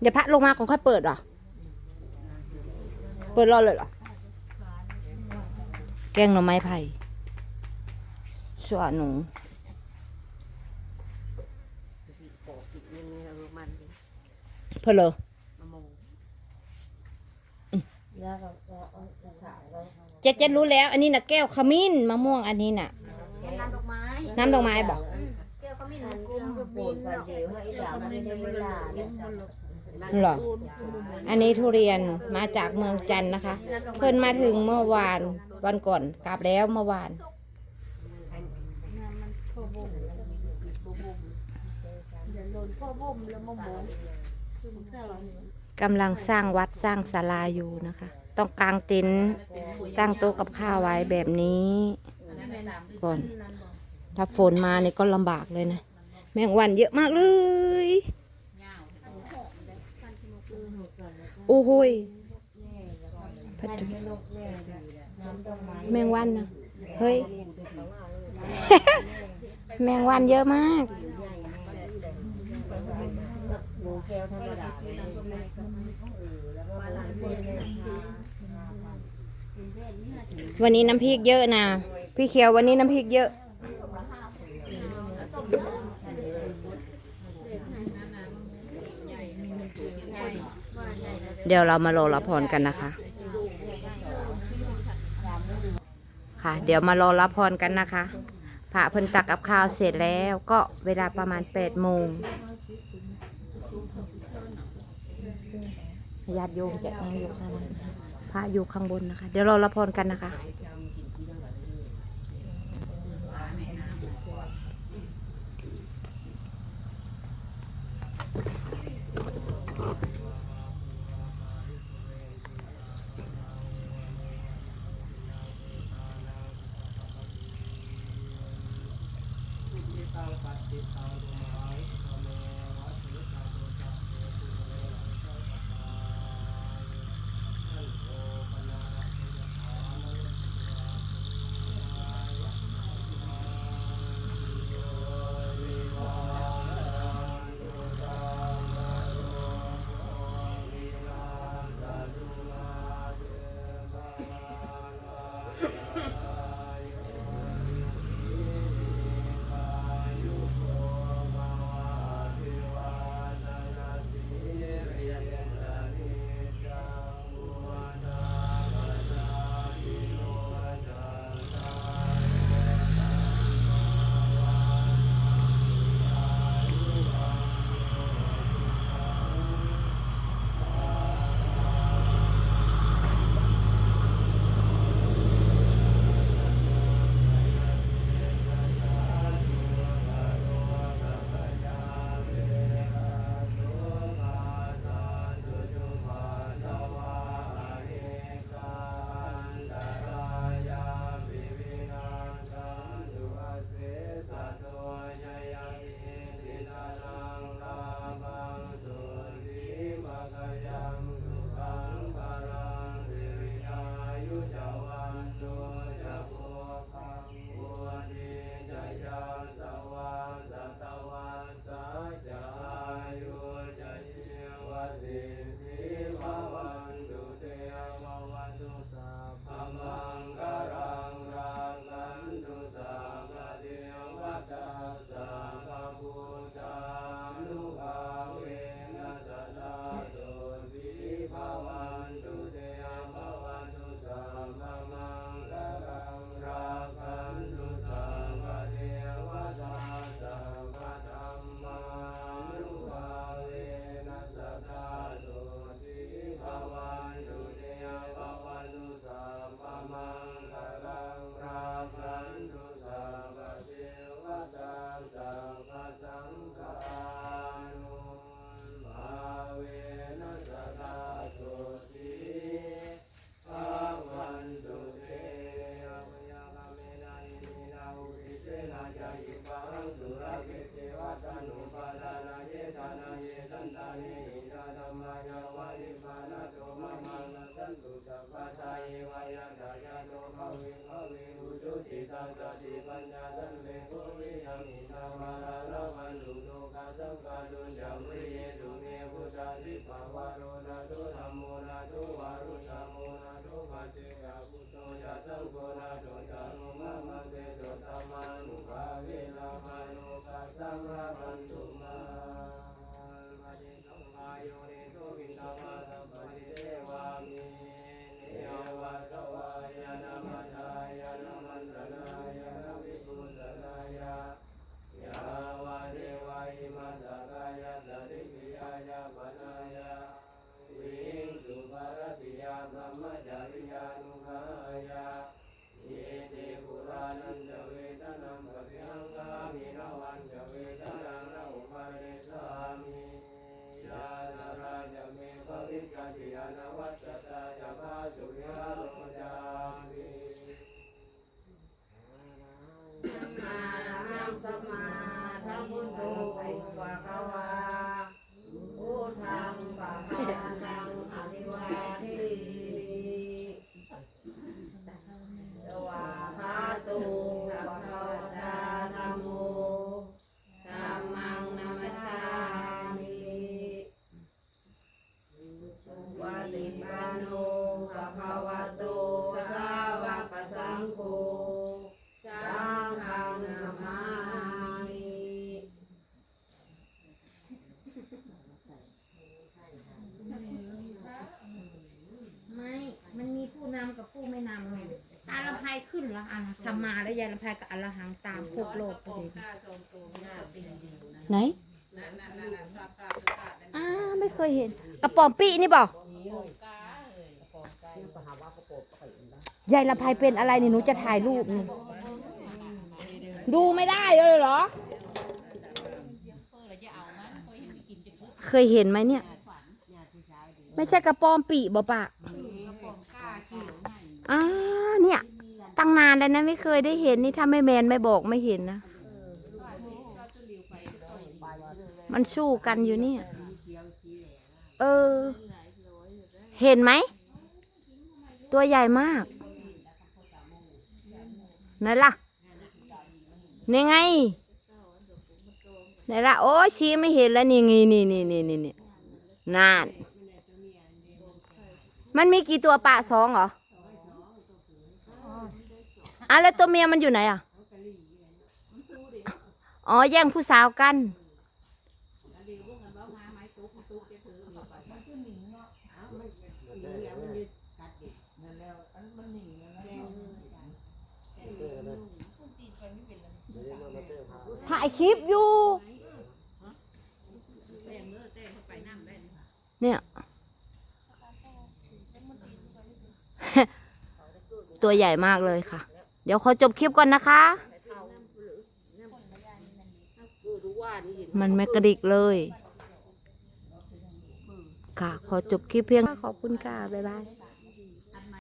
เดี๋ยวพระลงมาของค่อยเปิดเหรอ เปิดรอเลยเหรอ แกงหน่อไม้ไผ่ชั่วหนูเพื่อเลยแล้วก็ก็เอาขาวไว้เจ็ดเจ็ดรู้แล้ว อันนี้น่ะแก้วขมิ้นมะม่วงอันนี้น่ะ น้ำดอกไม้ น้ำดอกไม้บอกแก้วก็มีอั เรื่องงก็ปมีวดกันเดียวให้อีหลานมันไม่ได้เวลาเนี่ยหรอ อันนี้ทุเรียนมาจากเมืองจันทร์นะคะ เพิ่นมาถึงเมื่อวานวันก่อนกลับแล้วเมื่อวาน กำลังสร้างวัดสร้างศาลาอยู่นะคะ ต้องกางเต็นท์ตั้งโต๊ะกับข้าวไว้แบบนี้ก่อน ถ้าฝนมาเนี่ยก็ลำบากเลยนะ แมงวันเยอะมากเลย โอ้โหยพัดท่านไม่ลกแน่น้ำดอกไม้แมงวันนะเฮ้ย แมงวันเยอะมากหมูแก้วธรรมดาเลยแล้วก็หลานคนเนี่ยวันนี้น้ำพริกเยอะนะพี่เขียววันนี้น้ำพริกเยอะ เดี๋ยวเรามารอรับพรกันนะคะ ค่ะ เดี๋ยวมารอรับพรกันนะคะพระเพิ่นตักกับข้าวเสร็จแล้วก็เวลาประมาณแปดโมงญาติโยมจะนั่งอยู่ข้างพระอยู่ข้างบนนะคะ เดี๋ยวเรารับพรกันนะคะ ละอันสัมมาและยายลำไพกับอรหังตามพวกโลกไปเลยไหนอ้าไม่เคยเห็น กระป๋อมปีนี่บอกยายลำไพเป็นอะไรนี่หนูจะถ่ายรูปนี่ดูไม่ได้เลยเหรอ เคยเห็นไหมเนี่ย ไม่ใช่กระป๋อมปีบ่ปะอ่าเนี่ย ตั้งนานแล้วนะไม่เคยได้เห็นนี่ถ้าไม่แมนไม่บอกไม่เห็นนะ มันสู้กันอยู่เนี่ย เออ เห็นไหม ตัวใหญ่มากไหนล่ะนี่ไงไหนล่ะโอ้ชี้ไม่เห็นแล้วนี่นี่นี่นี่นี่นี่นาน มันมีกี่ตัวปะสองเหรอ อะแล้วตัวเมียมันอยู่ไหนอะอ๋อแย่งผู้สาวกันถ่ายคลิปอยู่ เนี่ย ตัวใหญ่มากเลยค่ะ เดี๋ยวขอจบคลิปก่อนนะคะ มันไม่กระดิกเลย ค่ะ ขอจบคลิปเพียงขอบคุณค่ะ บ๊ายบาย